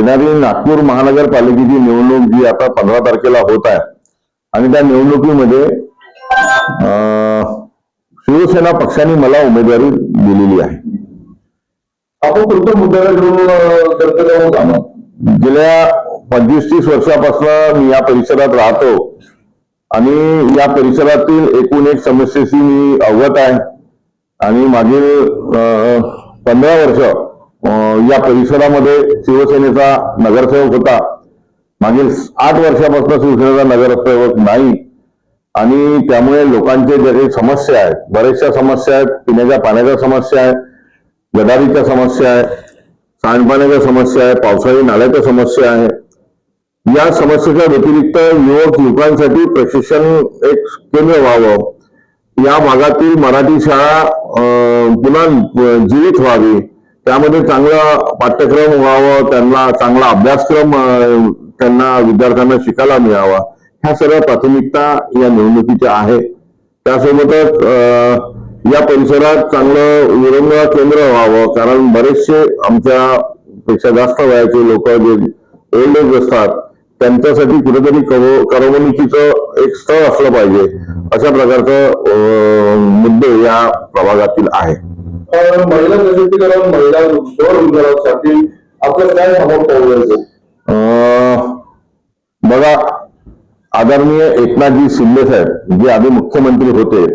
येणारी नागपूर महानगरपालिकेची निवडणूक जी आता पंधरा तारखेला होत आहे आणि त्या निवडणुकीमध्ये शिवसेना पक्षाने मला उमेदवारी दिलेली आहे आपण कोणत्या मुद्द्याला? गेल्या पंचवीस तीस वर्षापासून मी या परिसरात राहतो आणि या परिसरातील एकूण एक समस्येशी मी अवगत आहे आणि मागील पंधरा वर्ष या परिसरामध्ये शिवसेनेचा नगरसेवक होता. मागील आठ वर्षापासून शिवसेनेचा नगरसेवक नाही. आणि त्यामुळे लोकांचे जे काही समस्या आहेत बऱ्याचशा समस्या आहेत पिण्याच्या पाण्याच्या समस्या आहेत गदारीच्या समस्या आहे सांडपाण्याच्या समस्या आहे पावसाळी नाल्याच्या समस्या आहे या समस्येच्या व्यतिरिक्त युवक युवकांसाठी प्रशिक्षण एक केंद्र व्हावं. या भागातील मराठी शाळा पुन्हा जीवित व्हावी. त्यामध्ये चांगला पाठ्यक्रम व्हावा त्यांना चांगला अभ्यासक्रम त्यांना विद्यार्थ्यांना शिकायला मिळावा ह्या सगळ्या प्राथमिकता या निवडणुकीच्या आहे त्यासोबतच या परिसरात चांगलं विरंगुळा केंद्र व्हावं कारण बरेचसे आमच्या पेक्षा जास्त वयाचे लोक जे ओल्ड एज असतात त्यांच्यासाठी कुठेतरी करो- करमणुकीचं एक स्थळ असलं पाहिजे अशा प्रकारचं मुद्दे या प्रभागातील आहे महिला सशक्तीकरण महिला स्वरोजगारासाठी आपलं काय समोर पाहूया अं, बघा आदरणीय एकनाथजी शिंदे साहेब जे आधी मुख्यमंत्री होते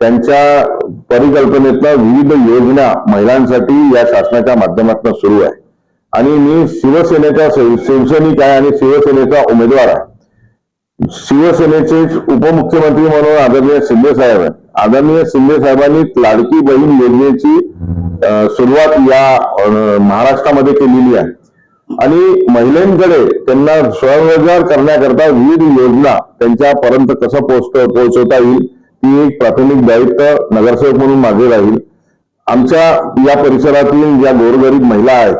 त्यांच्या परिकल्पनेतनं विविध योजना महिलांसाठी या शासनाच्या माध्यमातून सुरू आहे. आणि मी शिवसेनेचा शिवसैनिक आहे आणि शिवसेनेचा उमेदवार आहे. शिवसेनेचे उपमुख्यमंत्री म्हणून आदरणीय शिंदे साहेब आहेत. आदरणीय शिंदे साहेबांनी लाडकी बहीण योजनेची सुरुवात या महाराष्ट्रामध्ये केलेली आहे. आणि महिलांकडे त्यांना स्वयंरोजगार करण्याकरता विविध योजना त्यांच्यापर्यंत कसं पोहोचत पोहोचवता येईल ती एक प्राथमिक दायित्व नगरसेवक म्हणून मागे राहील. आमच्या या परिसरातील ज्या गोरगरीब महिला आहेत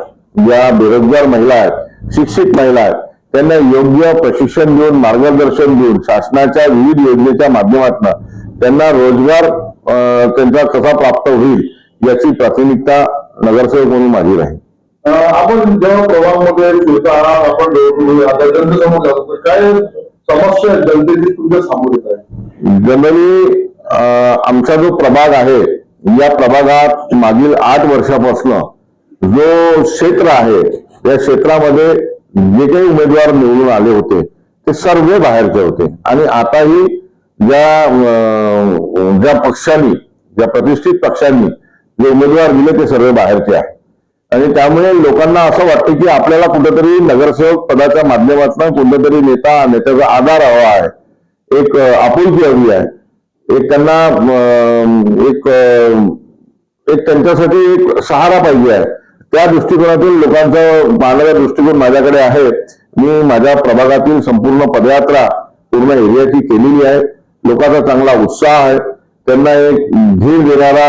ज्या बेरोजगार महिला आहेत शिक्षित महिला आहेत त्यांना योग्य प्रशिक्षण देऊन मार्गदर्शन देऊन शासनाच्या विविध योजनेच्या माध्यमातून त्यांना रोजगार त्यांचा कसा प्राप्त होईल याची प्राथमिकता नगरसेवक म्हणून माझी राहील. आपण जेव्हा प्रभागमध्ये फिरता आपण निवडणूक- आता जनतेसमोर जातो. काय समस्या आहेत जनतेची तुमच्यासमोर येत आहे? जनरली आमचा जो प्रभाग आहे या प्रभागात मागील आठ वर्षापासून जो क्षेत्र आहे या क्षेत्रामध्ये जे काही उमेदवार निवडून आले होते ते सर्व बाहेरचे होते. आणि आताही ज्या ज्या पक्षांनी ज्या प्रतिष्ठित पक्षांनी जे उमेदवार दिले ते सर्व बाहेरचे आहे आणि त्यामुळे लोकांना असं वाटतं की आपल्याला कुठेतरी नगरसेवक पदाच्या माध्यमातून कुठेतरी नेता नेत्याचा आधार हवा आहे. एक आपुलकी हवी आहे. एक त्यांना एक एक त्यांच्यासाठी एक सहारा पाहिजे आहे. त्या दृष्टिकोनातून लोकांचा पाहणारा दृष्टिकोन माझ्याकडे आहे. मी माझ्या प्रभागातील संपूर्ण पदयात्रा पूर्ण एरियाची केलेली आहे. लोकांचा चांगला उत्साह आहे. त्यांना एक धीर देणारा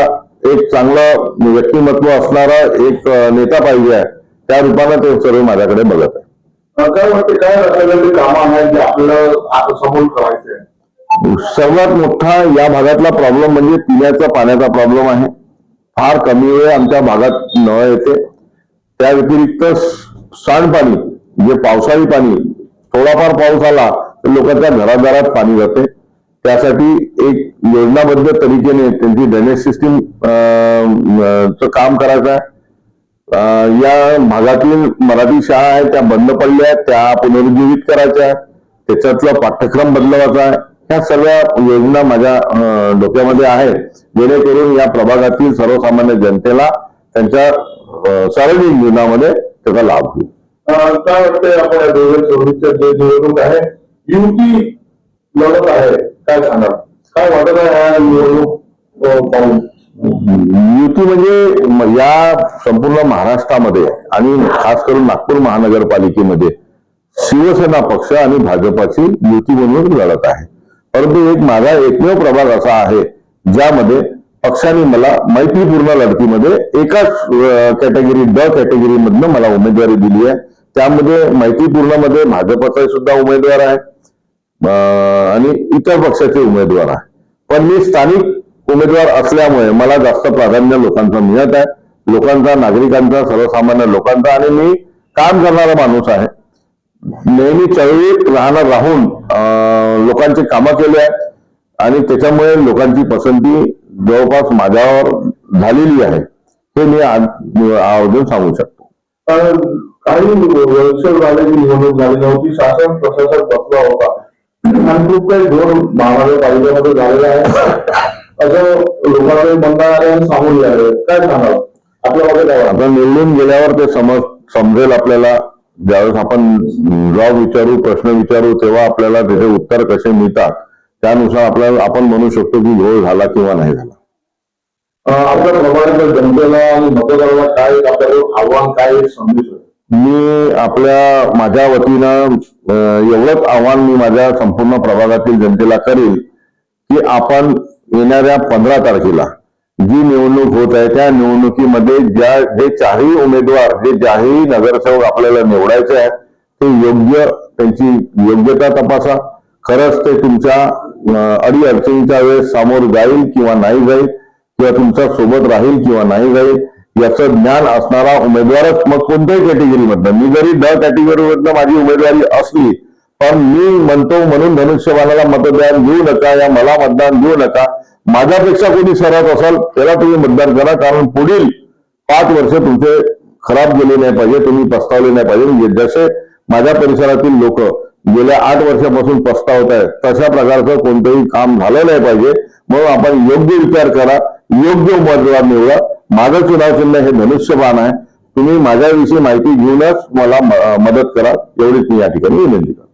एक चांगलं व्यक्तिमत्व असणारा एक नेता पाहिजे आहे. त्या रूपानं ते सर्व माझ्याकडे बघत आहे. काय कामं आहेत जे आपल्याला आता समोर करायचे सर्वात मोठा या भागातला प्रॉब्लेम म्हणजे पिण्याचा पाण्याचा प्रॉब्लेम आहे. फार कमी वेळ आमच्या भागात नळ येते. त्या व्यतिरिक्त सांडपाणी जे पावसाळी पाणी थोडाफार पाऊस आला तर लोकांच्या घरादारात पाणी जाते. त्यासाठी एक योजनाबद्ध तरीकेने त्यांची ड्रेनेज सिस्टीम च काम करायचं आहे. या भागातील मराठी शाळा आहेत त्या बंद पडल्या आहेत त्या पुनरुज्जीवित करायच्या त्याच्यातला पाठ्यक्रम बदलवायचा ह्या सर्व योजना माझ्या डोक्यामध्ये आहेत. जेणेकरून या प्रभागातील सर्वसामान्य जनतेला त्यांच्या सार्वजनिक जीवनामध्ये त्याचा लाभ होईल. काय वाटतंय आपण दोन हजार चोवीसच्या जे निवडणूक आहे? युती लढत आहे. काय सांगाल? काय वाटत आहे निवडणूक पाहून युती म्हणजे या संपूर्ण महाराष्ट्रामध्ये आणि खास करून नागपूर महानगरपालिकेमध्ये शिवसेना पक्ष आणि भाजपाची युती म्हणून लढत आहे. परंतु एक माझा एकमेव प्रभाग असा आहे ज्यामध्ये पक्षाने मला मैत्रीपूर्ण लढतीमध्ये एकाच कॅटेगरी ड कॅटेगरीमधनं मला उमेदवारी दिली आहे. त्यामध्ये मैत्रीपूर्णमध्ये भाजपाचा सुद्धा उमेदवार आहे. आणि इतर पक्षाचे उमेदवार आहे. पण मी स्थानिक उमेदवार असल्यामुळे मला जास्त प्राधान्य लोकांचं मिळत आहे. लोकांचा नागरिकांचा सर्वसामान्य लोकांचा आणि मी काम करणारा माणूस आहे. नेहमी चळवळीत राहणार राहून लोकांचे लोकांची कामं केली आहेत. आणि त्याच्यामुळे लोकांची पसंती जवळपास माझ्यावर झालेली आहे. हे मी आवर्जून सांगू शकतो. काही वर्ष निवडणूक झाली नव्हती. शासन प्रशासन बसला होता. आणि खूप काही महानगरपालिकेमध्ये झालेलं आहे असं लोकांकडे आणि सांगून आले काय सांगाल? आपल्या मध्ये काय वाटतं? आता निवडून गेल्यावर ते समज समजेल आपल्याला. ज्यावेळेस आपण जॉब विचारू प्रश्न विचारू तेव्हा आपल्याला त्याचे उत्तर कसे मिळतात त्यानुसार आपल्याला आपण म्हणू शकतो की घोळ झाला किंवा नाही झाला. आपल्या प्रमाणाच्या जनतेला आणि मतदाराला काय एक आपल्याकडे आव्हान काय संदेश आहे मी आपल्या माझ्या वतीनं एवढंच आव्हान मी माझ्या संपूर्ण प्रभागातील जनतेला करेल की आपण येणाऱ्या पंधरा तारखेला जी निवडणूक होत आहे त्या निवडणुकीमध्ये ज्या जे चारही उमेदवार जे ज्याही नगरसेवक आपल्याला निवडायचे आहेत ते योग्य त्यांची योग्यता तपासा. खरंच ते तुमच्या अडीअडचणीच्या वेळेस सामोर जाईल किंवा नाही जाईल किंवा तुमच्यासोबत राहील किंवा नाही जाईल. याचं ज्ञान असणारा उमेदवारच मग कोणत्याही कॅटेगरीमधनं मी जरी ड कॅटेगरीमधनं माझी उमेदवारी असली पण मी म्हणतो म्हणून धनुष्यबाणाला मतदान देऊ नका या मला मतदान देऊ नका. माझ्यापेक्षा कोणी सर्वात असाल त्याला तुम्ही मतदान करा कारण पुढील पाच वर्ष तुमचे खराब गेले नाही पाहिजे तुम्ही पस्तावले नाही पाहिजे. म्हणजे जसे माझ्या परिसरातील लोक गेल्या आठ वर्षापासून पस्तावत आहेत तशा प्रकारचं कोणतंही काम झालं नाही पाहिजे. म्हणून आपण योग्य विचार करा योग्य उमेदवार निवडा. माझं चुनाव चिन्ह हे धनुष्यबाण आहे. तुम्ही माझ्याविषयी माहिती घेऊनच मला मदत करा. एवढीच मी या ठिकाणी विनंती करतो.